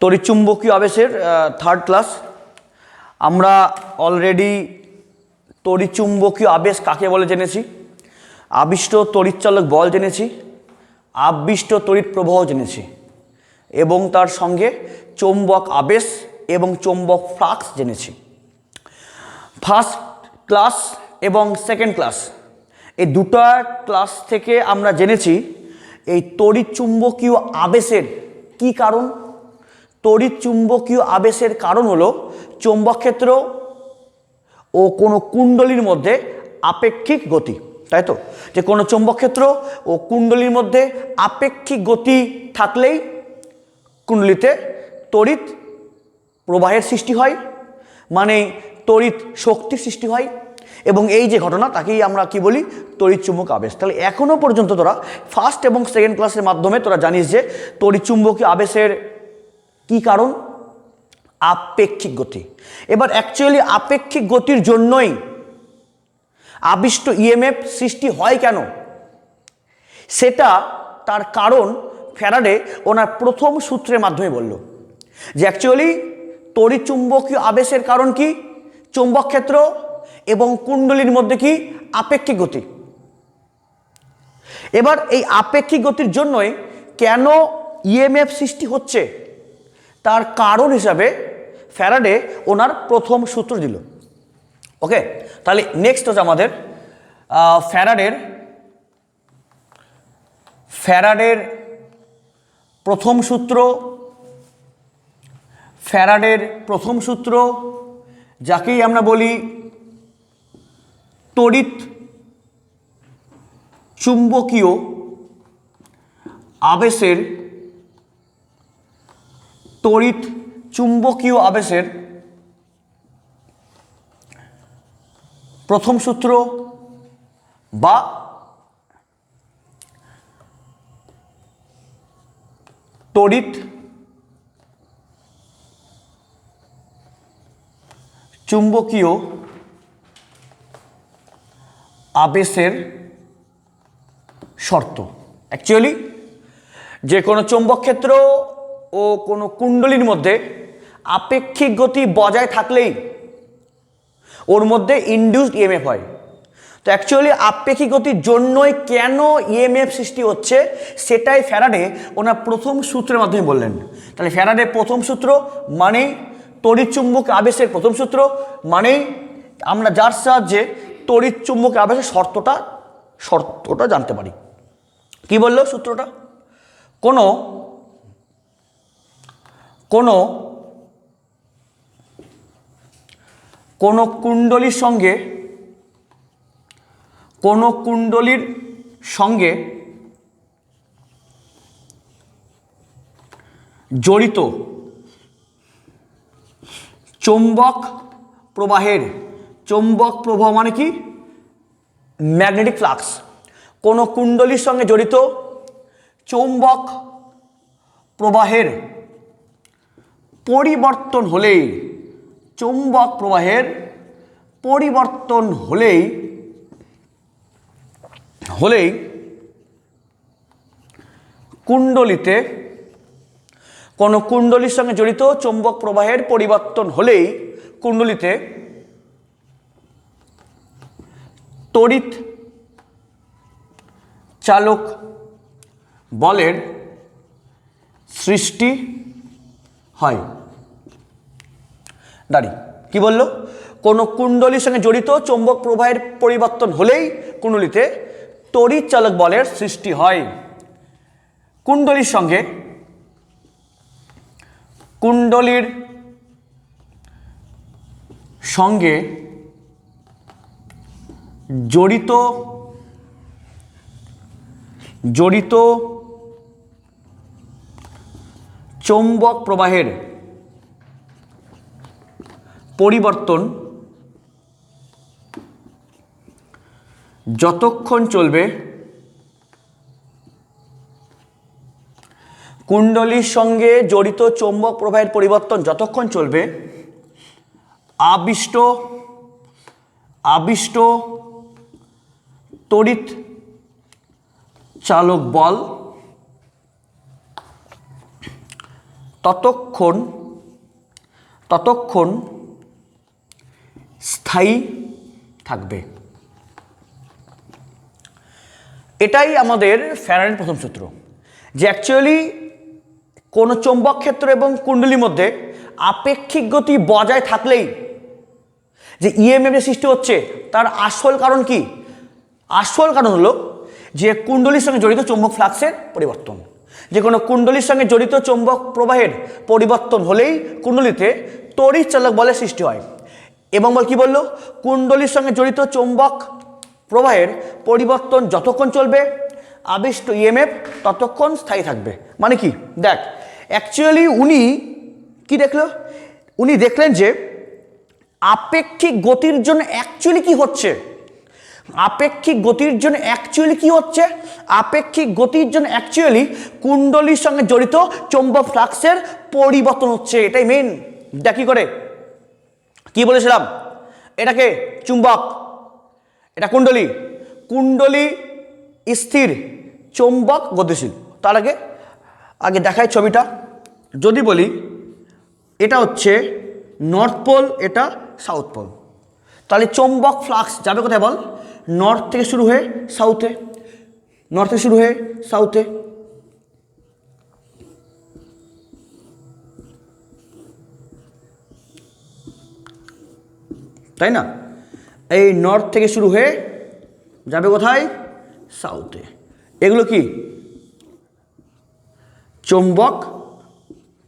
তড়িৎচুম্বকীয় আবেশের third class আমরা অলরেডি তড়িৎচুম্বকীয় আবেশ কাকে বলে জেনেছি? আবিষ্ট তড়িৎচালক বল জেনেছি, আবিষ্ট তড়িৎ প্রবাহ জেনেছি, এবং তার সঙ্গে চৌম্বক আবেশ এবং চৌম্বক ফ্লাক্স জেনেছি। ফার্স্ট ক্লাস এবং সেকেন্ড ক্লাস এই দুটা ক্লাস থেকে আমরা জেনেছি, এই তড়িৎ চুম্বকীয় আবেশের কি কারণ? তড়িৎ চুম্বকীয় আবেশের কারণ হলো চৌম্বক ক্ষেত্র ও কোনো কুণ্ডলীর মধ্যে আপেক্ষিক গতি, তাই তো? যে কোনো চৌম্বক ক্ষেত্র ও কুণ্ডলীর মধ্যে আপেক্ষিক গতি থাকলেই কুণ্ডলিতে তড়িৎ প্রবাহের সৃষ্টি হয় মানে তড়িৎ শক্তির সৃষ্টি হয় এবং এই যে ঘটনা তাকেই আমরা কি বলি? তড়িৎ চুম্বক আবেশ। তাহলে এখনও পর্যন্ত তোরা ফার্স্ট এবং সেকেন্ড ক্লাসের মাধ্যমে তোরা জানিস যে তড়িৎ চুম্বকীয় আবেশের কি কারণ? আপেক্ষিক গতি। এবার অ্যাকচুয়ালি আপেক্ষিক গতির জন্যই আবিষ্ট ইএমএফ সৃষ্টি হয় কেন? সেটা তার কারণ ফ্যারাডে ওনার প্রথম সূত্রের মাধ্যমে বলল যে অ্যাকচুয়ালি তড়িৎ চুম্বকীয় আবেশের কারণ কি? চুম্বক ক্ষেত্র এবং কুণ্ডলীর মধ্যে কি? আপেক্ষিক গতি। এবার এই আপেক্ষিক গতির জন্যই কেন ইএমএফ সৃষ্টি হচ্ছে? তার কারণ হিসাবে ফ্যারাডে ওনার প্রথম সূত্র দিল। ওকে? তাহলে নেক্সট হচ্ছে আমাদের ফ্যারাডের ফ্যারাডের প্রথম সূত্র, ফ্যারাডের প্রথম সূত্র, যাকেই আমরা বলি তড়িৎ চুম্বকীয় আবেশের তড়িৎ চুম্বকীয় আবেশের প্রথম সূত্র বা তড়িৎ চুম্বকীয় আবেশের শর্ত। অ্যাকচুয়ালি যে কোনো চৌম্বক ক্ষেত্র ও কোনো কুণ্ডলীর মধ্যে আপেক্ষিক গতি বজায় থাকলেই ওর মধ্যে ইনডিউসড ইএমএফ হয়। তো অ্যাকচুয়ালি আপেক্ষিক গতির জন্যই কেন ইএমএফ সৃষ্টি হচ্ছে সেটাই ফ্যারাডে ওনার প্রথম সূত্রের মাধ্যমে বললেন। তাহলে ফ্যারাডে প্রথম সূত্র মানেই তড়িৎ চুম্বক আবেশের প্রথম সূত্র, মানেই আমরা যার সাহায্যে তড়িৎ চুম্বক আবেশের শর্তটা শর্তটা জানতে পারি। কি বলল সূত্রটা? কোনো কোনো কোনো কুণ্ডলীর সঙ্গে, কোনো কুণ্ডলীর সঙ্গে জড়িত চৌম্বক প্রবাহের, চৌম্বক প্রবাহ মানে কি? Magnetic flux. কোনো কুণ্ডলীর সঙ্গে জড়িত চৌম্বক প্রবাহের পরিবর্তন হলেই, চৌম্বক প্রবাহের পরিবর্তন হলেই হলেই কুণ্ডলিতে, কোনো কুণ্ডলির সঙ্গে জড়িত চৌম্বক প্রবাহের পরিবর্তন হলেই কুণ্ডলিতে তড়িৎ চালক বলের সৃষ্টি হয়। দাঁড়ি, কি বলল? কোনো কুণ্ডলীর সঙ্গে জড়িত চৌম্বক প্রবাহের পরিবর্তন হলেই কুণ্ডলিতে তড়িৎ চালক বলের সৃষ্টি হয়। কুণ্ডলীর সঙ্গে কুণ্ডলীর সঙ্গে জড়িত জড়িত চৌম্বক প্রবাহের পরিবর্তন যতক্ষণ চলবে, কুণ্ডলীর সঙ্গে জড়িত চৌম্বক প্রবাহের পরিবর্তন যতক্ষণ চলবে, আবিষ্ট আবিষ্ট, তড়িৎ চালক বল ততক্ষণ ততক্ষণ স্থায়ী থাকবে। এটাই আমাদের ফ্যারাডের প্রথম সূত্র, যে অ্যাকচুয়ালি কোনো চৌম্বক ক্ষেত্র এবং কুণ্ডলীর মধ্যে আপেক্ষিক গতি বজায় থাকলেই যে ইএমএফ যে সৃষ্টি হচ্ছে, তার আসল কারণ কি? আসল কারণ হলো যে কুণ্ডলীর সঙ্গে জড়িত চৌম্বক ফ্লাক্সের পরিবর্তন। যে কোনো কুণ্ডলীর সঙ্গে জড়িত চৌম্বক প্রবাহের পরিবর্তন হলেই কুণ্ডলীতে তড়িৎ চালক বলের সৃষ্টি হয়। এবং বল কি বলল? কুণ্ডলীর সঙ্গে জড়িত চৌম্বক প্রবাহের পরিবর্তন যতক্ষণ চলবে, আবিষ্ট ইএমএফ ততক্ষণ স্থায়ী থাকবে। মানে কি? দেখ অ্যাকচুয়ালি উনি কি দেখল? উনি দেখলেন যে আপেক্ষিক গতির জন্য অ্যাকচুয়ালি কি হচ্ছে? আপেক্ষিক গতির জন্য অ্যাকচুয়ালি কি হচ্ছে? আপেক্ষিক গতির জন্য অ্যাকচুয়ালি কুণ্ডলীর সঙ্গে জড়িত চৌম্বক ফ্লাক্সের পরিবর্তন হচ্ছে, এটাই মেন দেখ কি করে? কি বলেছিলাম? এটাকে চুম্বক। এটা কুণ্ডলী। কুণ্ডলী স্থির, চৌম্বক গতিশীল। তার আগে আগে দেখাই ছবিটা। যদি বলি, এটা হচ্ছে নর্থ পোল, এটা সাউথ পোল। তাহলে চৌম্বক ফ্লাক্স যাবে কোথায় বল? নর্থ থেকে শুরু হয়ে সাউথে নর্থ শুরু হয়ে সাউথে তাই না? এই নর্থ থেকে শুরু হয়ে যাবে কোথায়? সাউথে এগুলো কি? চৌম্বক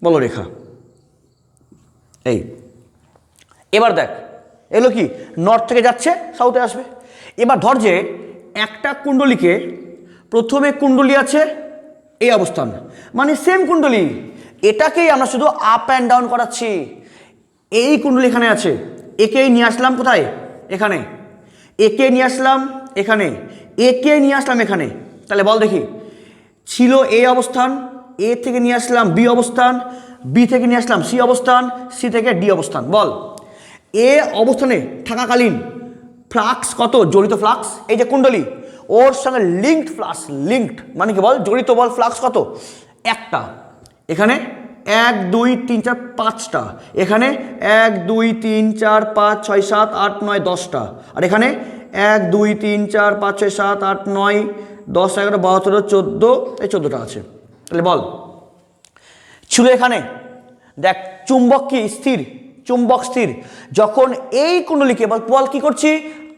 বলরেখা। এই। এবার দেখ, এগুলো কি? নর্থ থেকে যাচ্ছে সাউথে আসবে। এবার ধর যে একটা কুণ্ডলীকে প্রথমে কুণ্ডলী আছে এই অবস্থান। মানে সেম কুণ্ডলী। এটাকেই আমরা শুধু আপ অ্যান্ড ডাউন করাচ্ছি। এই কুণ্ডলী এখানে আছে। একেই নিয়ে আসলাম কোথায়? এখানে। একে নিয়ে আসলাম এখানে। একে নিয়ে আসলাম এখানে। তাহলে বল দেখি। ছিল এ অবস্থান, এ থেকে নিয়ে আসলাম বি অবস্থান, বি থেকে নিয়ে আসলাম সি অবস্থান, সি থেকে ডি অবস্থান। বল। এ অবস্থানে থাকাকালীন ফ্লাক্স কত? জড়িত ফ্লাক্স এই যে কুণ্ডলী, ওর সঙ্গে লিঙ্কড ফ্লাক্স লিঙ্কড মানে কি বল? জড়িত বল ফ্লাক্স কত? একটা। এখানে এক, দুই, তিন, চার, পাঁচটা। এখানে এক, দুই, তিন, চার, পাঁচ, ছয়, সাত, আট, নয়, দশটা। আর এখানে এক, দুই, তিন, চার, পাঁচ, ছয়, সাত, আট, নয়, দশ, এগারো বারো তেরো চোদ্দ, এই চোদ্দোটা আছে। তাহলে বল। ছিল এখানে। দেখ, চুম্বক কি? স্থির। চুম্বক স্থির। যখন এই কুণ্ডলীকে বল বল কি করছি?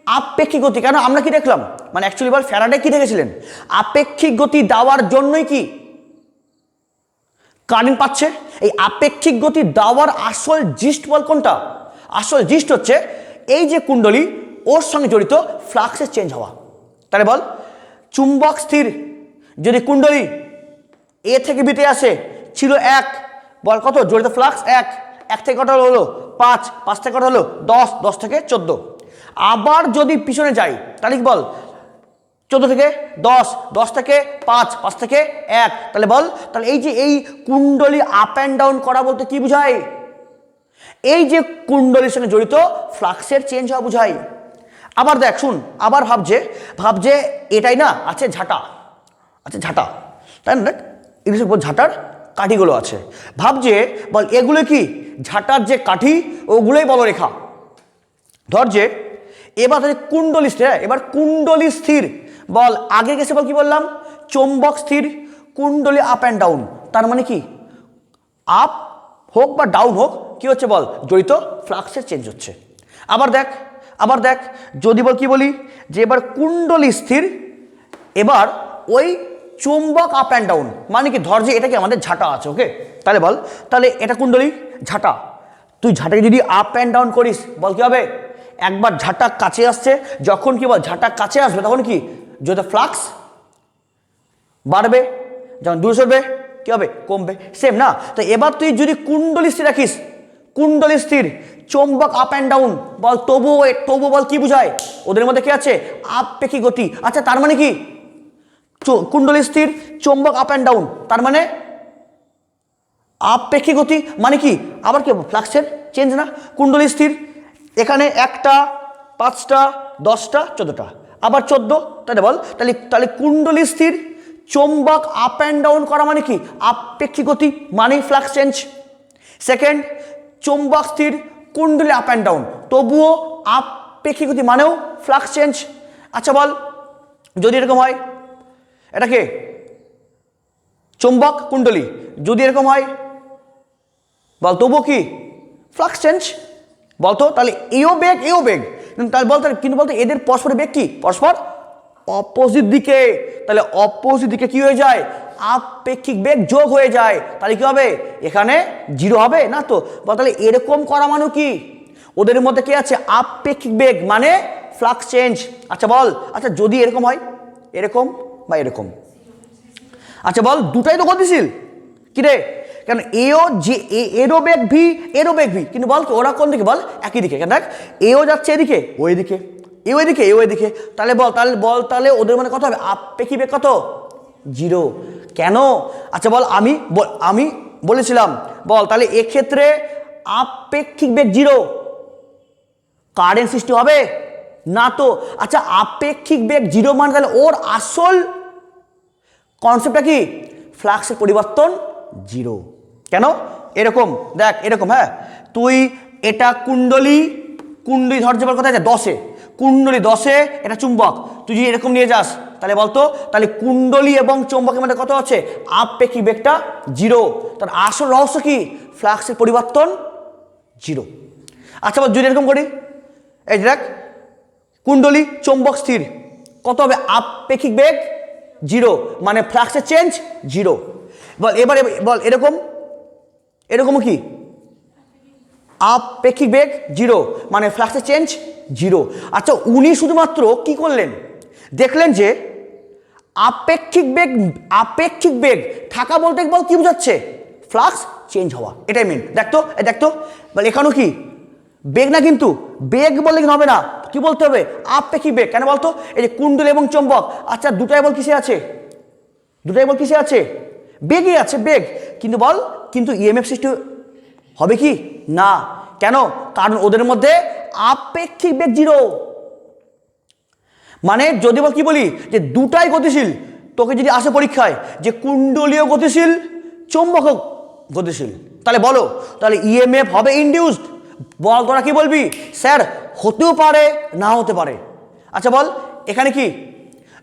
আপেক্ষিক গতি, কেন? আমরা কি দেখলাম? মানে অ্যাকচুয়ালি বল ফ্যারাডে কি দেখেছিলেন? আপেক্ষিক গতি দেওয়ার জন্যই কি? কারেন্ট পাচ্ছে। এই আপেক্ষিক গতি দেওয়ার আসল জিস্ট বল কোনটা? আসল জিস্ট হচ্ছে এই যে কুণ্ডলী, ওর সঙ্গে জড়িত ফ্লাক্সের চেঞ্জ হওয়া। তাহলে বল, চুম্বক স্থির। যদি কুণ্ডলী এ থেকে বিতে আসে, ছিল এক, বল কত? জড়িত ফ্লাক্স এক। এক থেকে কটা হলো? পাঁচ। পাঁচ থেকে কটা হলো? দশ। দশ থেকে চোদ্দ। আবার যদি পিছনে যাই, তাহলে বল? চোদ্দ থেকে দশ দশ থেকে পাঁচ পাঁচ থেকে এক, তাহলে বল? তাহলে এই যে এই কুণ্ডলী আপ অ্যান্ড ডাউন করা বলতে কি বোঝায়? এই যে কুণ্ডলীর সঙ্গে জড়িত ফ্লাক্সের চেঞ্জ হওয়া বোঝায়। আবার দেখ, শুন, আবার ভাবছে ভাবছে এটাই না, আছে ঝাঁটা আছে ঝাঁটা। তাই না? দেখ ইংলিশের উপর ঝাঁটার কাঠিগুলো আছে। ভাবছে বল, এগুলো কি? ঝাঁটার যে কাঠি, ওগুলোই বলরেখা। ধর যে এবার তাহলে কুণ্ডলী স্থির হ্যাঁ, এবার কুণ্ডলী স্থির বল আগে গেছে বল কি বললাম? চৌম্বক স্থির কুণ্ডলী আপ অ্যান্ড ডাউন তার মানে কি? আপ হোক বা ডাউন হোক কি হচ্ছে বল? জড়িত ফ্লাক্সের চেঞ্জ হচ্ছে। আবার দেখ আবার দেখ যদি বল কি বলি? যে এবার কুণ্ডলী স্থির এবার ওই চুম্বক আপ অ্যান্ড ডাউন মানে কি? ধর যে এটা কি আমাদের ঝাঁটা আছে ওকে তাহলে বল তাহলে এটা কুণ্ডলী ঝাঁটা। তুই ঝাঁটাকে যদি আপ অ্যান্ড ডাউন করিস বল কি হবে? একবার ঝাঁটা কাছে আসছে, যখন কি বল, ঝাঁটা কাছে আসবে, তখন কি? যদি ফ্লাক্স বাড়বে, যখন দূরে সরবে, কি হবে? কমবে। সেম না? তো এবার তুই যদি কুণ্ডলী স্থির রাখিস, কুণ্ডলী স্থির, চৌম্বক আপ অ্যান্ড ডাউন বল তবুও এ- তবুও বল কি বুঝায়? ওদের মধ্যে কি আছে? আপেক্ষিক গতি। আচ্ছা তার মানে কি? কুণ্ডলী স্থির, চৌম্বক আপ অ্যান্ড ডাউন তার মানে আপেক্ষিক গতি মানে কি? আবার কি ফ্লাক্সের চেঞ্জ না? কুণ্ডলী স্থির এখানে একটা, পাঁচটা, দশটা, চোদ্দোটা। আবার চোদ্দ, তাহলে বল, তাহলে তাহলে কুণ্ডলী স্থির, চৌম্বক আপ অ্যান্ড ডাউন করা মানে কি? আপেক্ষিক গতি মানে ফ্লাক্স চেঞ্জ সেকেন্ড চৌম্বক স্থির, কুণ্ডলী আপ অ্যান্ড ডাউন তবুও আপেক্ষিক গতি মানেও ফ্লাক্স চেঞ্জ আচ্ছা বল, যদি এরকম হয়, এটা কে? চৌম্বক, কুণ্ডলী। যদি এরকম হয়, বল, তবুও কি? ফ্লাক্স চেঞ্জ বলতো, তাহলে এও বেগ এও বেগ। তাহলে বলতো কিন্তু বলতো, এদের পরস্পরের বেগ কি? পরস্পর অপোজিট দিকে। তাহলে অপোজিট দিকে কি হয়ে যায়? আপেক্ষিক বেগ যোগ হয়ে যায়। তাহলে কি হবে? এখানে জিরো হবে, না তো? তাহলে এরকম করা মানে কি? ওদের মধ্যে কি আছে? আপেক্ষিক বেগ মানে ফ্লাক্স চেঞ্জ আচ্ছা বল। আচ্ছা যদি এরকম হয়, এরকম বা এরকম? আচ্ছা বল, দুটাই তো গতিশীল। কি রে? কেন এও যে এ- এরও বেগ ভি, এরও বেগ ভি। কিন্তু বল ওরা কোন দিকে বল? একই দিকে। কেন দেখ, এও যাচ্ছে এদিকে, ওই দিকে। এও এদিকে এও এদিকে। তাহলে বল তাহলে বল, তাহলে ওদের মানে কত হবে? আপেক্ষিক বেগ কত? জিরো। কেন? আচ্ছা বল, আমি আমি বলেছিলাম, বল, তাহলে এক্ষেত্রে আপেক্ষিক বেগ জিরো। কারেন্ট সৃষ্টি হবে? না তো। আচ্ছা আপেক্ষিক বেগ জিরো মানে তাহলে ওর আসল কনসেপ্টটা কি? ফ্লাক্সের পরিবর্তন জিরো। কেন? এরকম, দেখ, এরকম হ্যাঁ? তুই এটা কুণ্ডলী কুণ্ডলী ধর যাবার কথা আছে, দশে। কুণ্ডলী দশে, এটা চুম্বক। তুই যদি এরকম নিয়ে যাস, তাহলে বলতো, তাহলে কুণ্ডলী এবং চুম্বকের মধ্যে কত আছে? আপেক্ষিক বেগটা জিরো। তার আসল রহস্য কি? ফ্লাক্সের পরিবর্তন জিরো। আচ্ছা বল যদি এরকম করি, এই যে দেখ, কুণ্ডলী, চৌম্বক স্থির। কত হবে? আপেক্ষিক বেগ জিরো। মানে ফ্লাক্সের চেঞ্জ জিরো। বল এবার- বল, এরকম এরকম কি? আপেক্ষিক বেগ জিরো মানে ফ্লাক্সের চেঞ্জ জিরো আচ্ছা উনি শুধুমাত্র কি করলেন? দেখলেন যে আপেক্ষিক বেগ আপেক্ষিক বেগ থাকা বলতে বল কি বোঝাচ্ছে? ফ্লাক্স চেঞ্জ হওয়া। এটাই মেন দেখতো দেখতো বল এখানেও কি? বেগ না কিন্তু বেগ বললে কিন্তু হবে না। কি বলতে হবে? আপেক্ষিক বেগ কেন বলতো? এই যে কুণ্ডল এবং চম্বক। আচ্ছা দুটাই বল কিসে আছে? দুটাই বল কিসে আছে? বেগই আছে বেগ কিন্তু বল কিন্তু ইএমএফ সৃষ্টি হবে কি? না। কেন? কারণ ওদের মধ্যে আপেক্ষিক বেগ জিরো মানে যদি বল কি বলি? যে দুটাই গতিশীল। তোকে যদি আসে পরীক্ষায় যে কুণ্ডলীয় গতিশীল, চৌম্বক গতিশীল। তাহলে বলো, তাহলে ইএমএফ হবে ইনডিউসড বল তোরা কি বলবি? স্যার, হতেও পারে না হতে পারে। আচ্ছা বল, এখানে কি?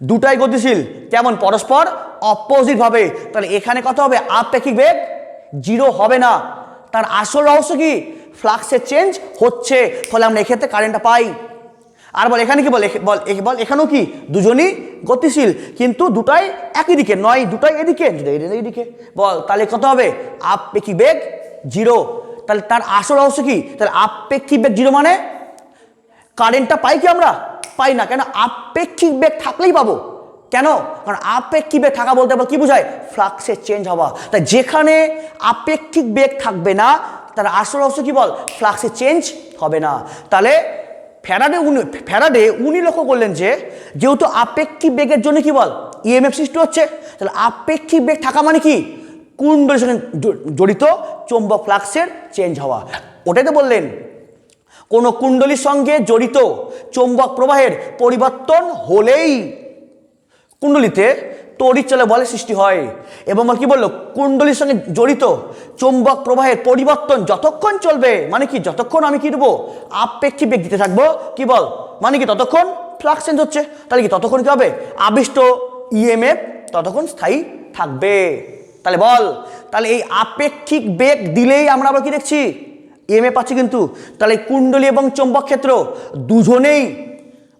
দুটাই গতিশীল কেমন পরস্পর অপোজিট ভাবে। তাহলে এখানে কত হবে? আপেক্ষিক বেগ জিরো হবে না। তার আসল রহস্য কি? ফ্লাক্সের চেঞ্জ হচ্ছে, ফলে আমরা এক্ষেত্রে কারেন্টটা পাই। আর বল, এখানে কি বল? বল এখানেও কি? দুজনই গতিশীল, কিন্তু দুটাই একই দিকে, নয়, দুটাই এদিকে এদিকে বল, তাহলে কত হবে? আপেক্ষিক বেগ জিরো। তাহলে তার আসল রহস্য কি? তাহলে আপেক্ষিক বেগ জিরো মানে? কারেন্টটা পাই কি আমরা? পাই না, কেন? আপেক্ষিক বেগ থাকলেই পাবো। কেন? কারণ আপেক্ষিক বেগ থাকা বলতে আবার কি বোঝায় ফ্লাক্সের চেঞ্জ হওয়া। তাই যেখানে আপেক্ষিক বেগ থাকবে না, তার আসল রহস্য কি বল? ফ্লাক্সের চেঞ্জ হবে না। তাহলে ফ্যারাডে উনি ফ্যারাডে উনি লক্ষ্য করলেন যে, যেহেতু আপেক্ষিক বেগের জন্য কি বল? ইএমএফ সৃষ্টি হচ্ছে। তাহলে আপেক্ষিক বেগ থাকা মানে কি? কুণ্ডলের সঙ্গে জড়িত? চৌম্বক ফ্লাক্সের চেঞ্জ হওয়া। ওটাই তো বললেন। কোনো কুণ্ডলীর সঙ্গে জড়িত চৌম্বক প্রবাহের পরিবর্তন হলেই কুণ্ডলিতে তড়িৎচলে বলে সৃষ্টি হয়। এবং কি বলল? কুণ্ডলির সঙ্গে জড়িত চৌম্বক প্রবাহের পরিবর্তন যতক্ষণ চলবে মানে কি, যতক্ষণ আমি কি দেবো? আপেক্ষিক বেগ দিতে থাকব। কি বল? মানে কি, ততক্ষণ ফ্লাক্স চেঞ্জ হচ্ছে। তাহলে কি, ততক্ষণ কি হবে? আবিষ্ট ইএমএফ ততক্ষণ স্থায়ী থাকবে। তাহলে বল, তাহলে এই আপেক্ষিক বেগ দিলেই আমরা আবার কি দেখছি? ইএমএ পাচ্ছি কিন্তু। তাহলে কুণ্ডলী এবং চৌম্বক ক্ষেত্র দুজনেই,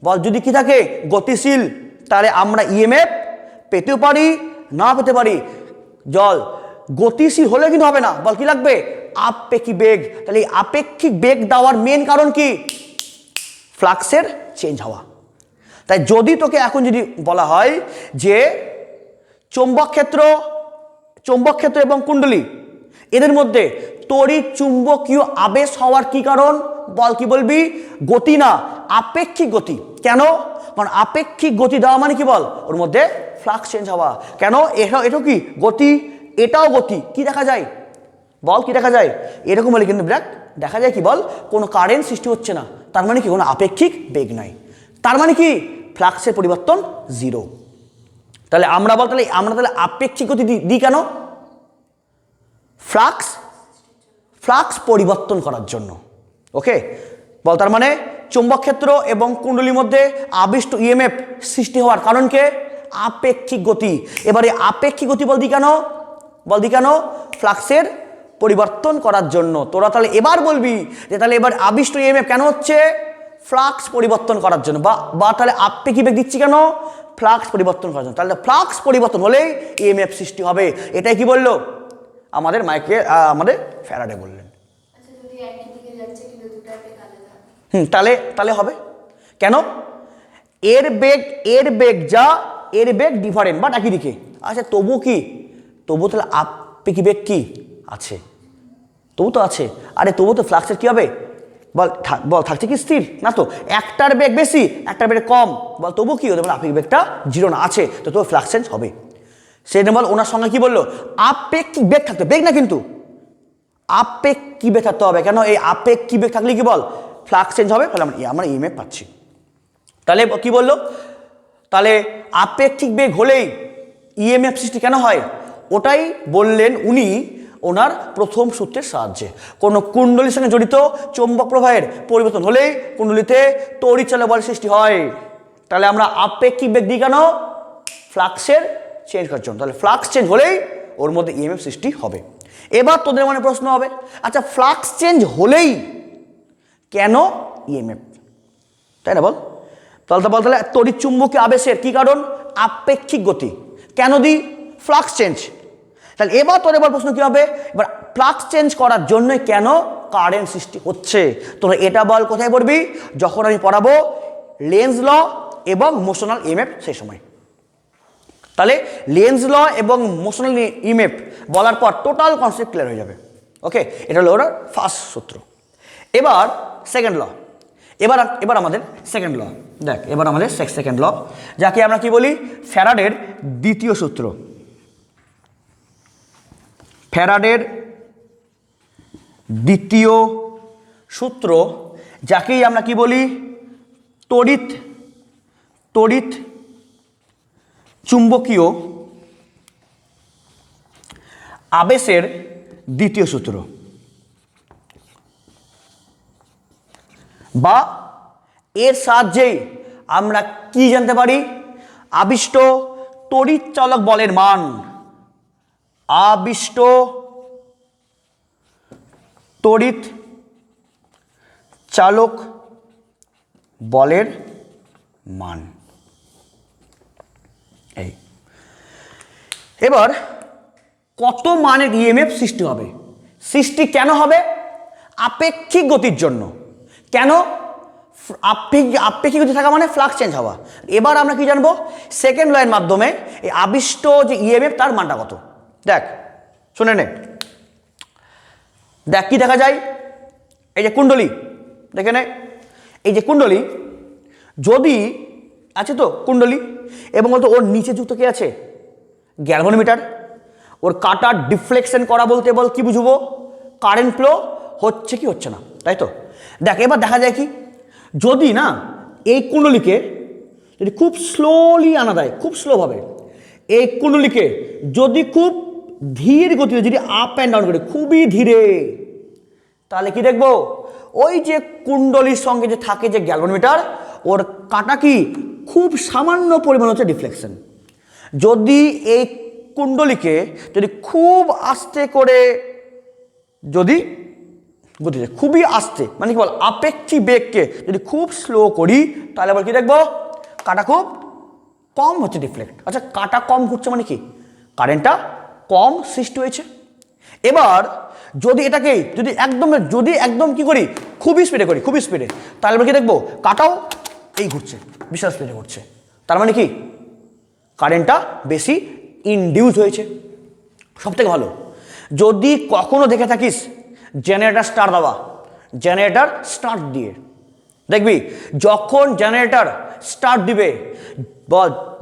বল যদি কি থাকে, গতিশীল তাহলে আমরা ইএমএফ পেতেও পারি না পেতে পারি। জল, গতিশীল হলে কিন্তু হবে না। বল, কি লাগবে? আপেক্ষিক বেগ। তাহলে এই আপেক্ষিক বেগ দেওয়ার মেন কারণ কি? ফ্লাক্সের চেঞ্জ হওয়া। তাই যদি তোকে এখন যদি বলা হয় যে চৌম্বক ক্ষেত্র চৌম্বক ক্ষেত্র এবং কুণ্ডলী এদের মধ্যে তড়িৎ চুম্বকীয় আবেশ হওয়ার কি কারণ? বল কি বলবি? গতি না, আপেক্ষিক গতি। কেন? কারণ আপেক্ষিক গতি দেওয়া মানে কি বল? ওর মধ্যে ফ্লাক্স চেঞ্জ হওয়া। কেন? এটা এটাও কি? গতি। এটাও গতি। কি দেখা যায়? বল কি দেখা যায়? এরকম হলে কিন্তু দেখ দেখা যায় কি বল? কোনো কারেন্ট সৃষ্টি হচ্ছে না। তার মানে কি? কোনো আপেক্ষিক বেগ নাই। তার মানে কি? ফ্লাক্সের পরিবর্তন জিরো তাহলে আমরা বল, তাহলে আমরা তাহলে আপেক্ষিক গতি দিই কেন? ফ্লাক্স ফ্লাক্স পরিবর্তন করার জন্য ওকে বল, তার মানে চুম্বক ক্ষেত্র এবং কুণ্ডলীর মধ্যে আবিষ্ট ইএমএফ সৃষ্টি হওয়ার কারণকে আপেক্ষিক গতি। এবারে আপেক্ষিক গতি বলদি কেন? বলদি কেন? ফ্লাক্সের পরিবর্তন করার জন্য। তোরা তাহলে এবার বলবি যে তাহলে এবার আবিষ্ট ইএমএফ কেন হচ্ছে? ফ্লাক্স পরিবর্তন করার জন্য। বা বা তাহলে আপেক্ষিক বেগ দিচ্ছি কেন? ফ্লাক্স পরিবর্তন করার জন্য। তাহলে ফ্লাক্স পরিবর্তন হলেই ইএমএফ সৃষ্টি হবে। এটাই কি বলল? আমাদের মাইকে আমাদের ফ্যারাডে বললেন। আচ্ছা হুম তাহলে তাহলে হবে। কেন? এর বেগ এর বেগ যা এর বেগ ডিফারেন্ট বাট একই দিকে। আচ্ছা তবু কি? তবু তাহলে আপেক্ষিক বেগ কি? আছে। তবু তো আছে। আরে তবু তো ফ্লাক্সের কী হবে? বল থাক- বল থাকছে কি স্থির? না তো একটার বেগ বেশি একটার বেগ কম। বল তবু কি? হতে বলে আপেক্ষিক বেগটা জিরো না আছে। তো তবু ফ্লাক্স চেঞ্জ হবে। সেই বল ওনার সঙ্গে কি বলল? আপেক্ষিক বেগ থাকতে? বেগ না কিন্তু? আপেক আপেক্ষিক বেগ থাকতে হবে? কেন এই আপেক্ষিক বেগ থাকলে কি বল? ফ্লাক্স চেঞ্জ হবে? তাহলে আমরা আমরা ইএমএফ পাচ্ছি। তাহলে কি বলল? তাহলে আপেক্ষিক বেগ হলেই ইএমএফ সৃষ্টি কেন হয়? ওটাই বললেন উনি ওনার প্রথম সূত্রের সাহায্যে। কোনো কুণ্ডলীর সঙ্গে জড়িত চৌম্বক প্রবাহের পরিবর্তন হলেই কুণ্ডলিতে তড়িৎচলে বল সৃষ্টি হয়। তাহলে আমরা আপেক্ষিক বেগ দিই কেন? ফ্লাক্সের চেঞ্জ করার জন্য। তাহলে ফ্লাক্স চেঞ্জ হলেই ওর মধ্যে ইএমএফ সৃষ্টি হবে। এবার তোদের মনে প্রশ্ন হবে আচ্ছা ফ্লাক্স চেঞ্জ হলেই কেন ইএমএফ তাই না বল? তাহলে বল, তাহলে তড়িৎ চুম্বকীয় আবেশের কী কারণ? আপেক্ষিক গতি। কেন দিই? ফ্লাক্স চেঞ্জ তাহলে এবার তোর এবার প্রশ্ন কী হবে? এবার ফ্লাক্স চেঞ্জ করার জন্যই কেন কারেন্ট সৃষ্টি হচ্ছে? তোরা এটা বল, কোথায় পড়বি? যখন আমি পড়াবো লেন্স ল এবং মোশনাল ইএমএফ সেই সময়। তাহলে লেন্স ল এবং মোশনাল ইমেপ বলার পর টোটাল কনসেপ্ট ক্লিয়ার হয়ে যাবে। ওকে, এটা হলো ওরা ফার্স্ট সূত্র। এবার সেকেন্ড ল। এবার এবার আমাদের সেকেন্ড ল। দেখ, এবার আমাদের সেকেন্ড ল। যাকে আমরা কি বলি? ফ্যারাডের দ্বিতীয় সূত্র। ফ্যারাডের দ্বিতীয় সূত্র, যাকেই আমরা কি বলি? তড়িৎ তড়িৎ চুম্বকীয় আবেশের দ্বিতীয় সূত্র। বা এর সাহায্যেই আমরা কি জানতে পারি? আবিষ্ট তড়িৎ চালক বলের মান। আবিষ্ট তড়িৎ চালক বলের মান। এবার কত মানের ইএমএফ সৃষ্টি হবে? সৃষ্টি কেন হবে? আপেক্ষিক গতির জন্য। কেন? আপেক্ষিক আপেক্ষিক গতি থাকা মানে ফ্লাক্স চেঞ্জ হওয়া। এবার আমরা কি জানব? সেকেন্ড লয়ের মাধ্যমে এই আবিষ্ট যে ইএমএফ তার মানটা কত? দেখ, শুনে নে। দেখ কি দেখা যায়? এই যে কুণ্ডলী, দেখে নে। এই যে কুণ্ডলী, যদি, আছে তো কুণ্ডলী? এবং বলতো ওর নিচে যুক্ত কে আছে? গ্যালভোমিটার ওর কাটার ডিফ্লেকশন করা বলতে বল কি বুঝব? কারেন্ট ফ্লো হচ্ছে কি হচ্ছে না, তাই তো? দেখ, এবার দেখা যায় কি, যদি না এই কুণ্ডলীকে যদি খুব স্লোলি আনা দেয় খুব স্লোভাবে এই কুণ্ডলীকে যদি খুব ধীর গতিতে, যদি আপ অ্যান্ড ডাউন করে, খুবই ধীরে, তাহলে কি দেখব? ওই যে কুণ্ডলীর সঙ্গে যে থাকে যে গ্যালভোমিটার ওর কাটা কি খুব সামান্য পরিমাণ হচ্ছে ডিফ্লেকশন। যদি এই কুণ্ডলীকে যদি খুব আস্তে করে, যদি গতিতে খুবই আস্তে মানে কি বল, আপেক্ষিক বেগকে যদি খুব স্লো করি, তাহলে আবার কি দেখব? কাটা খুব কম হচ্ছে ডিফ্লেক্ট আচ্ছা কাটা কম ঘুরছে মানে কি? কারেন্টটা কম সৃষ্টি হয়েছে। এবার যদি এটাকে যদি একদম যদি একদম কি করি? খুবই স্পিডে করি, খুবই স্পিডে তাহলে আমরা কি দেখব? কাটাও এই ঘুরছে, বিশাল স্পিডে ঘুরছে। তার মানে কি? কারেন্টটা বেশি ইনডিউস হয়েছে। সব থেকে ভালো। যদি কখনো দেখে থাকিস জেনারেটার স্টার দেওয়া জেনারেটার স্টার্ট দিয়ে। দেখবি, যখন জেনারেটার স্টার্ট দিবে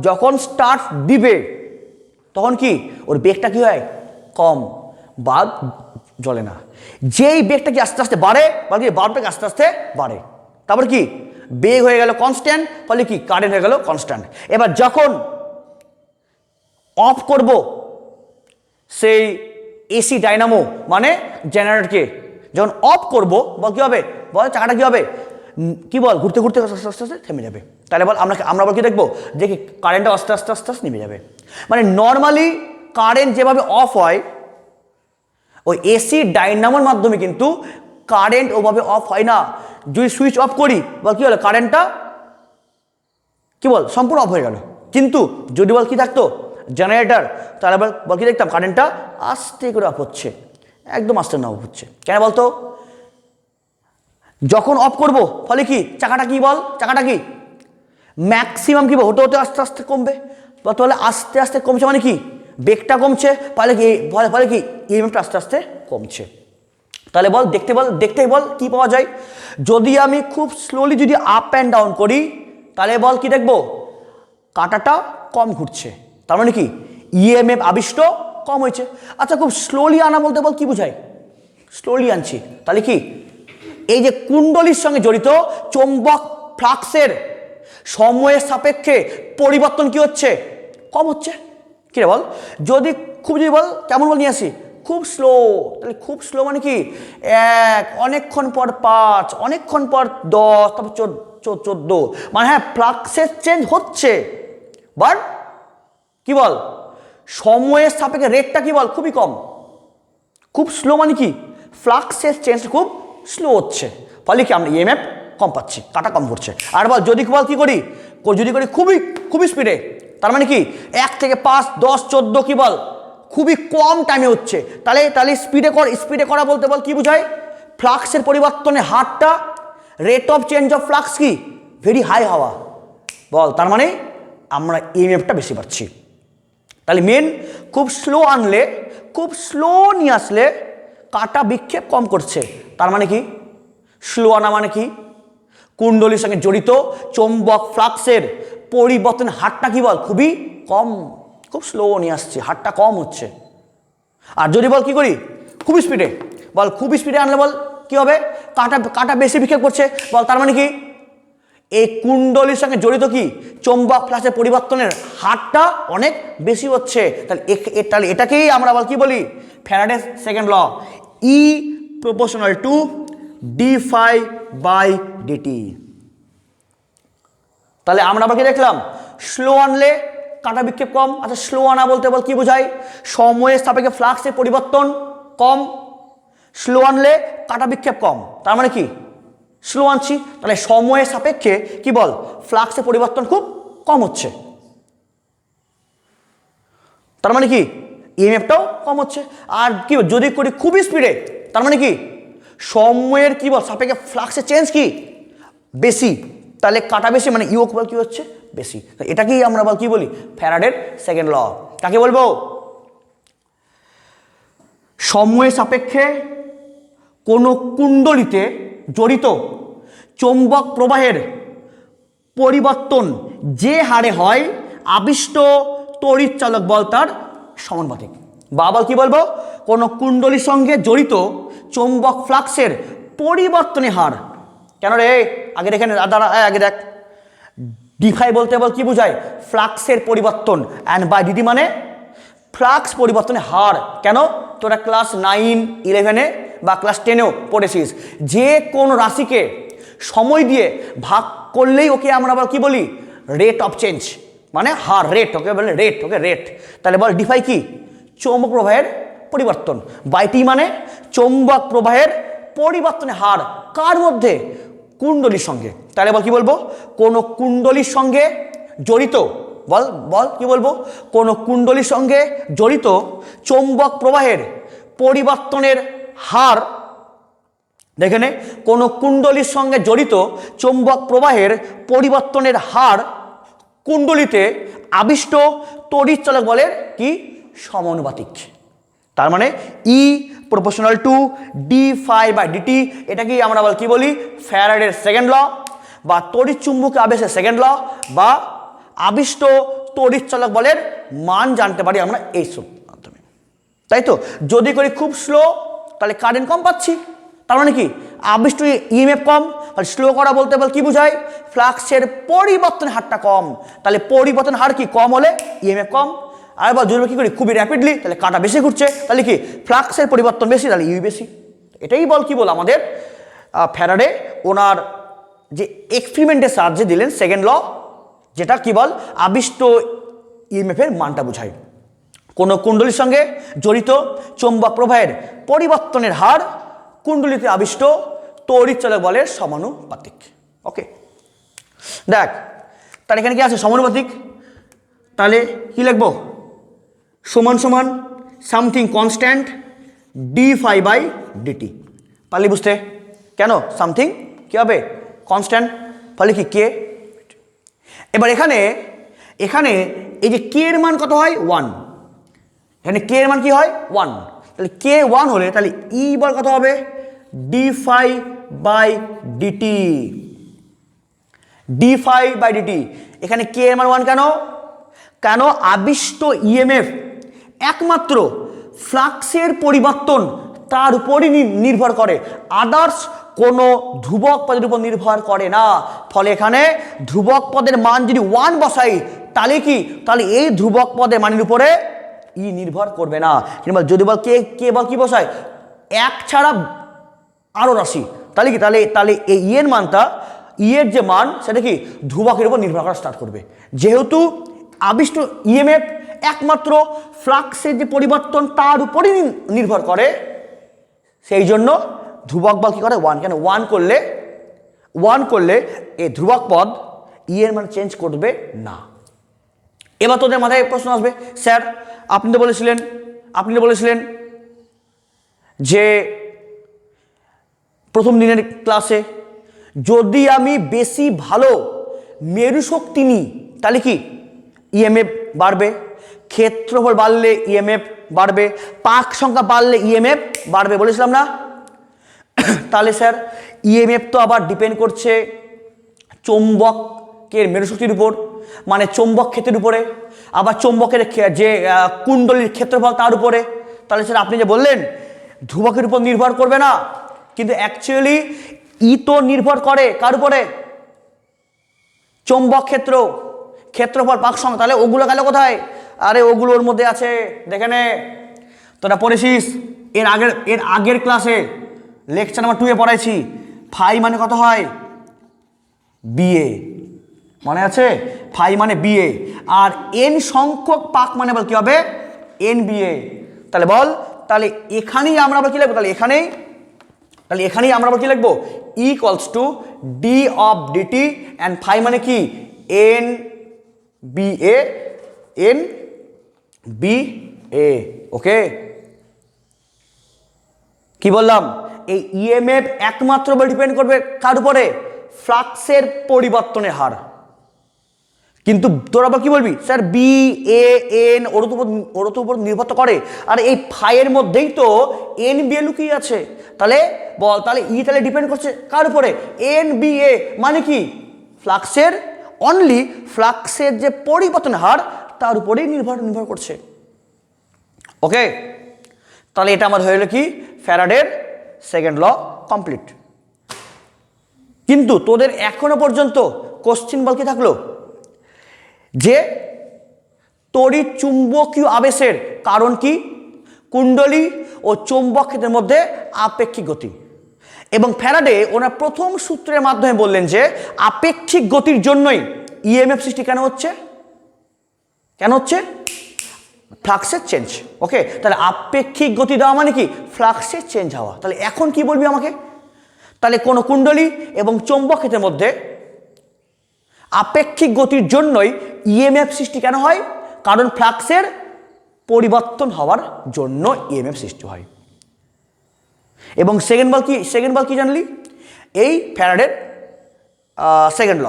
যখন স্টার্ট দিবে, তখন কি? ওর বেগটা কি হয়? কম। বাল্ব জ্বলে না। যেই বেগটা কি আস্তে আস্তে বাড়ে বা কি? বাল্বটাকে আস্তে আস্তে বাড়ে। তারপর কি? বেগ হয়ে গেল কনস্ট্যান্ট ফলে কি? কারেন্ট হয়ে গেল কনস্ট্যান্ট এবার যখন অফ করব। সেই এসি ডাইনামো মানে জেনারেটরকে যখন অফ করব, বল কী হবে? বল চাকাটা কী হবে? কী বল? ঘুরতে ঘুরতে আস্তে আস্তে আস্তে থেমে যাবে। তাহলে বল আমরা আমরা বল কি দেখব? যে কারেন্টটা আস্তে আস্তে আস্তে আস্তে নেমে যাবে। মানে নর্মালি কারেন্ট যেভাবে অফ হয়, ওই এসি ডাইনামোর মাধ্যমে কিন্তু কারেন্ট ওভাবে অফ হয় না। যদি সুইচ অফ করি, বল কী হলো? কারেন্টটা কী বল? সম্পূর্ণ অফ হয়ে গেল। কিন্তু যদি বল কী থাকতো? জেনারেটর বল বল কি দেখতাম? কারেন্টটা আস্তে করে অফ হচ্ছে, একদম আস্তে না অফ হচ্ছে। কেন বলতো? যখন অফ করব, ফলে কি? চাকাটা কি বল? চাকাটা কি? ম্যাক্সিমাম কি হতে হতে আস্তে আস্তে কমবে। বা তাহলে আস্তে আস্তে কমছে মানে কি? বেগটা কমছে, ফলে কি? ফলে ফলে কি? ইএমএফটা আস্তে আস্তে কমছে। তাহলে বল, দেখতে বল, দেখতেই বল কি পাওয়া যায়? যদি আমি খুব স্লোলি যদি আপ অ্যান্ড ডাউন করি, তাহলে বল কি দেখব? কাটাটা কম ঘুরছে। তার মানে কি? ইএমএফ আবিষ্ট কম হয়েছে। আচ্ছা খুব স্লোলি আনা বলতে বল কি বোঝায়? স্লোলি আনছি। তাহলে কি? এই যে কুণ্ডলির সঙ্গে জড়িত চৌম্বক ফ্লাক্সের সময়ের সাপেক্ষে পরিবর্তন কি হচ্ছে? কম হচ্ছে। কি রে বল? যদি খুব, যদি বল, কেমন বল নিয়ে আসি? খুব স্লো তাহলে খুব স্লো মানে কি? এক, অনেকক্ষণ পর পাঁচ, অনেকক্ষণ পর দশ, তারপর চোদ্দ মানে হ্যাঁ ফ্লাক্সের চেঞ্জ হচ্ছে। বাট কি বল? সময়ের সাপেক্ষে রেটটা কি বল? খুবই কম। খুব স্লো মানে কি? ফ্লাক্সের চেঞ্জ খুব স্লো হচ্ছে। ফলে কি আমরা ইএমএফ কম পাচ্ছি কাটা কম করছে আর বল, যদি বল কি করি? যদি করি খুবই খুবই স্পিডে তার মানে কি? এক থেকে পাঁচ, দশ, চোদ্দ কি বল? খুবই কম টাইমে হচ্ছে। তাহলে তাহলে স্পিডে কর স্পিডে করা বলতে বল কি বোঝায়? ফ্লাক্সের পরিবর্তনে হারটা rate of change of flux কি? ভেরি হাই হওয়া। বল, তার মানে আমরা ইএমএফটা বেশি পাচ্ছি। তাহলে মেন খুব স্লো আনলে, খুব স্লো নিয়ে আসলে কাটা বিক্ষেপ কম করছে। তার মানে কি? স্লো আনা মানে কি? কুণ্ডলীর সঙ্গে জড়িত চৌম্বক ফ্লাক্সের পরিবর্তন হারটা কি বল? খুবই কম, খুব স্লো নিয়ে আসছে, হারটা কম হচ্ছে। আর যদি বল কি করি? খুব স্পিডে বল খুব স্পিডে আনলে বল কি হবে? কাটা কাটা বেশি বিক্ষেপ করছে। বল তার মানে কি? এই কুণ্ডলীর সঙ্গে জড়িত কি? চৌম্বক ফ্লাসের পরিবর্তনের হারটা অনেক বেশি হচ্ছে। তাহলে তাহলে এটাকেই আমরা আবার কি বলি? Faraday's second law. E proportional to D phi by D T তাহলে আমরা আবার কি দেখলাম? স্লো আনলে কাটা বিক্ষেপ কম আচ্ছা স্লো আনা বলতে বল কি বোঝায়? সময়ের সাপেক্ষে ফ্লাক্সের পরিবর্তন কম স্লো আনলে কাটা বিক্ষেপ কম। তার মানে কি? স্লো আনছি। তাহলে সময়ের সাপেক্ষে, কি বল? ফ্লাক্সের পরিবর্তন খুব কম হচ্ছে। তার মানে কি? ইএমএফটাও কম হচ্ছে। আর কি, যদি করি খুবই স্পিডে তার মানে কি? সময়ের, কি বল, সাপেক্ষে ফ্লাক্সের চেঞ্জ কি? বেশি। তাহলে কাটা বেশি মানে ইউক বল কি হচ্ছে? বেশি। এটাকেই আমরা বল কি বলি? ফ্যারাডের সেকেন্ড ল কাকে বলব? সময়ের সাপেক্ষে কোনো কুণ্ডলিতে জড়িত। চৌম্বক প্রবাহের পরিবর্তন যে হারে হয়, আবিষ্ট তড়িৎচালক বল তার সমানুপাতিক। বা বল কি বলব? কোনো কুণ্ডলীর সঙ্গে জড়িত চৌম্বক ফ্লাক্সের পরিবর্তনের হার। কেন রে? আগে দেখেন দাঁড়া আগে দেখ। ডিফাই বলতে বল কি বোঝায়? ফ্লাক্সের পরিবর্তন। অ্যান্ড বাই ডিটি মানে ফ্লাক্স পরিবর্তনের হার। কেন? তোরা ক্লাস নাইন, ইলেভেনে বা ক্লাস টেনেও পড়েছিস। যে কোন রাশিকে সময় দিয়ে ভাগ করলেই ওকে আমরা আবার কী বলি? রেট অফ চেঞ্জ মানে হার রেট ওকে বলে রেট ওকে রেট তাহলে বল ডিফাই কি? চৌম্বক প্রবাহের পরিবর্তন। বাইটি মানে চৌম্বক প্রবাহের পরিবর্তনের হার। কার মধ্যে? কুণ্ডলীর সঙ্গে। তাহলে বল কি বলব? কোনো কুণ্ডলীর সঙ্গে জড়িত। বল বল, কি বলব? কোনো কুণ্ডলীর সঙ্গে জড়িত চৌম্বক প্রবাহের পরিবর্তনের হার দেখে নে কোনো কুণ্ডলীর সঙ্গে জড়িত চৌম্বক প্রবাহের পরিবর্তনের হার কুণ্ডলিতে আবিষ্ট তড়িৎচালক বলের কি? সমানুপাতিক। তার মানে E proportional to D phi by D T এটাকেই আমরা বল কি বলি? ফ্যারাডের সেকেন্ড ল বা তড়িৎ চুম্বক আবেশের সেকেন্ড ল বা আবিষ্ট তড়িৎ তড়িৎচালক বলের মান জানতে পারি আমরা এই সব মাধ্যমে। তাই তো? যদি করি খুব স্লো তাহলে কারেন্ট কম পাচ্ছি। তার মানে কি? আবিষ্ট ইএমএফ কম। তাহলে স্লো করা বলতে বল কি বোঝায়? ফ্লাক্সের পরিবর্তনের হারটা কম। তাহলে পরিবর্তন হার কি? কম হলে ইএমএফ কম। আর যদি আমরা কী করি? খুবই র্যাপিডলি তাহলে কাটা বেশি ঘুরছে। তাহলে কি? ফ্লাক্সের পরিবর্তন বেশি, তাহলে ইউ বেশি। এটাই বল কি বল আমাদের? ফ্যারাডে ওনার যে এক্সপেরিমেন্টের সাহায্যে দিলেন সেকেন্ড ল যেটা কি বল? আবিষ্ট ইএমএফের মানটা বোঝায়। কোনো কুণ্ডলীর সঙ্গে জড়িত চৌম্বক প্রবাহের পরিবর্তনের হার কুণ্ডলিতে আবিষ্ট তড়িৎচালক বলের সমানুপাতিক। ওকে দেখ, তার এখানে কি আছে? সমানুপাতিক? তাহলে কি লিখব? সমান সমান something constant D phi by D T পারলি বুঝতে? কেন? সামথিং কি হবে? কনস্ট্যান্ট। ফলে কি? কে এবার এখানে এখানে এই যে কে এর মান কত হয়? ওয়ান এখানে কে এর মান কি হয়? ওয়ান তাহলে কে ওয়ান হলে তাহলে ই বল কত হবে? D phi by D T D phi by D T এখানে কে এর মান ওয়ান কেন? কেন আবিষ্ট ইএমএফ একমাত্র ফ্লাক্সের পরিবর্তন তার উপরই নির্ভর করে। আদার্স কোনো ধ্রুবক পদের উপর নির্ভর করে না। ফলে এখানে ধ্রুবক পদের মান যদি ওয়ান বসাই তাহলে কি? তাহলে এই ধ্রুবক পদের মানের উপরে ই নির্ভর করবে না। কিংবা যদি বল কে কে বল কি বসায়? এক ছাড়া আরও রাশি। তাহলে কি? তাহলে তাহলে এই ইয়ের মানটা, ইয়ের যে মান, সেটা কি? ধ্রুবকের উপর নির্ভর করা স্টার্ট করবে। যেহেতু আবিষ্ট ইএমএফ একমাত্র ফ্লাক্সের যে পরিবর্তন, তার উপরই নির্ভর করে। সেই জন্য ধ্রুবক বল কী করে? ওয়ান কেন? ওয়ান করলে ওয়ান করলে এই ধ্রুবক পদ ইয়ের মান চেঞ্জ করবে না। এবার তোদের মাথায় প্রশ্ন আসবে, স্যার, আপনি তো বলেছিলেন, আপনি তো বলেছিলেন যে প্রথম দিনের ক্লাসে যদি আমি বেশি ভালো মেরু শক্তি নিই, তাহলে কি? ইএমএফ বাড়বে, ক্ষেত্রফল বাড়লে ইএমএফ বাড়বে, পাক সংখ্যা বাড়লে ইএমএফ বাড়বে, বলেছিলাম না? তাহলে স্যার ইএমএফ তো আবার ডিপেন্ড করছে চৌম্বকের মেরুশক্তির উপর মানে চৌম্বক ক্ষেত্রের উপরে, আবার চৌম্বকের যে কুণ্ডলীর ক্ষেত্রফল তার উপরে, তাহলে সেটা আপনি যে বললেন, ধ্রুবকের উপর নির্ভর করবে না। কিন্তু অ্যাকচুয়ালি ই তো নির্ভর করে কার উপরে? চৌম্বক ক্ষেত্র, ক্ষেত্রফল পাক সংখ্যা তাহলে ওগুলো গেল কোথায়? আরে ওগুলো ওর মধ্যে আছে দেখে নে তোরা পড়েছিস, এর আগের এর আগের ক্লাসে লেকচার নাম্বার টুয়ে পড়াইছি। ফাই মানে কত হয়? বিএ মনে আছে? ফাই মানে বিএ আর এন সংখ্যক পাক মানে বল কি হবে? এন বিএ তাহলে বল, তাহলে এখানেই আমরা আবার কি লিখব? তাহলে এখানেই তাহলে এখানেই আমরা আবার কি লিখব? Equals to D of D T and phi মানে কি? N B A N B A okay কি বললাম? এই ইএমএফ একমাত্র ডিপেন্ড করবে কার উপরে? ফ্লাক্সের পরিবর্তনের হার। কিন্তু তোরা আবার কি বলবি? স্যার বি এ এন ওর তো ওর তো উপর নির্ভর তো করে। আর এই ফাইয়ের মধ্যেই তো এন বি এ লুকিয়ে আছে। তাহলে বল, তাহলে ই তাহলে ডিপেন্ড করছে কার উপরে? এন বি এ মানে কি? ফ্লাক্সের অনলি ফ্লাক্সের যে পরিবর্তন হার, তার উপরেই নির্ভর নির্ভর করছে। ওকে তাহলে এটা আমার হয়ে গেলো কি? ফ্যারাডের সেকেন্ড ল কমপ্লিট কিন্তু তোদের এখনও পর্যন্ত কোশ্চিন বল কি থাকল? যে তড়িৎ চুম্বকীয় আবেশের কারণ কি? কুণ্ডলী ও চৌম্বক মধ্যে আপেক্ষিক গতি। এবং ফ্যারাডে ওনার প্রথম সূত্রের মাধ্যমে বললেন যে আপেক্ষিক গতির জন্যই ইএমএফ সৃষ্টি কেন হচ্ছে? কেন হচ্ছে? ফ্লাক্সের চেঞ্জ। ওকে? তাহলে আপেক্ষিক গতি দেওয়া মানে কি? ফ্লাক্সের চেঞ্জ হওয়া। তাহলে এখন কি বলবি আমাকে? তাহলে কোনো কুণ্ডলী এবং চৌম্বক ক্ষেত্রের মধ্যে আপেক্ষিক গতির জন্যই ইএমএফ সৃষ্টি কেন হয়? কারণ ফ্লাক্সের পরিবর্তন হওয়ার জন্য ইএমএফ সৃষ্টি হয়। এবং সেকেন্ড বল কি, সেকেন্ড বল কি জানলি? এই ফ্যারাডের সেকেন্ড ল